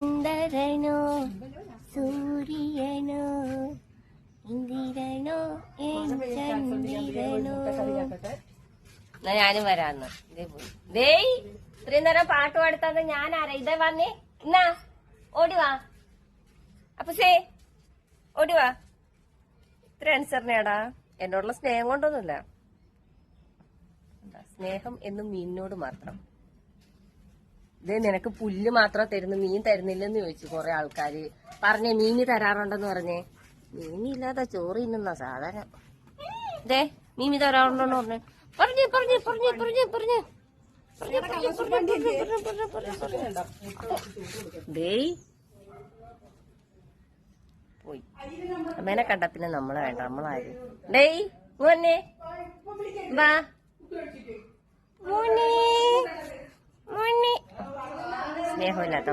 ചന്ദ്രനോ സൂര്യനോ ഇന്ദിരനോ ചന്ദ്രനോ എന്നാ ഞാനും വരാന്ന് ദേയ് ഇത്രയും നേരം പാട്ട് പാടുത്തത് ഞാനാരാ ഇതേ വന്നേ. എന്നാ ഓടിവാ അപ്പൊ സേ ഓടിവാ ഇത്ര അനുസരണയാടാ എന്നോടുള്ള സ്നേഹം കൊണ്ടൊന്നുമില്ല. സ്നേഹം എന്നും മീനിനോട് മാത്രം. ഇതേ നിനക്ക് പുല്ല് മാത്രം തരുന്നു മീൻ തരുന്നില്ലെന്ന് ചോദിച്ചു കുറെ ആൾക്കാര് പറഞ്ഞേ മീന് തരാറുണ്ടെന്ന് പറഞ്ഞേ മീനില്ലാതെ ചോറ് തിന്നുന്ന സാധനം ഇതേ മീന് തരാറുണ്ടെന്ന് പറഞ്ഞേ പറഞ്ഞു പറഞ്ഞു പറഞ്ഞു പറഞ്ഞു പറഞ്ഞു പോയി അമ്മേനെ കണ്ട പിന്നെ നമ്മളെ വേണ്ട നമ്മളാര് ഡേയ് മോനെ വാ മോനെ മോനെ സ്നേഹമില്ലാത്ത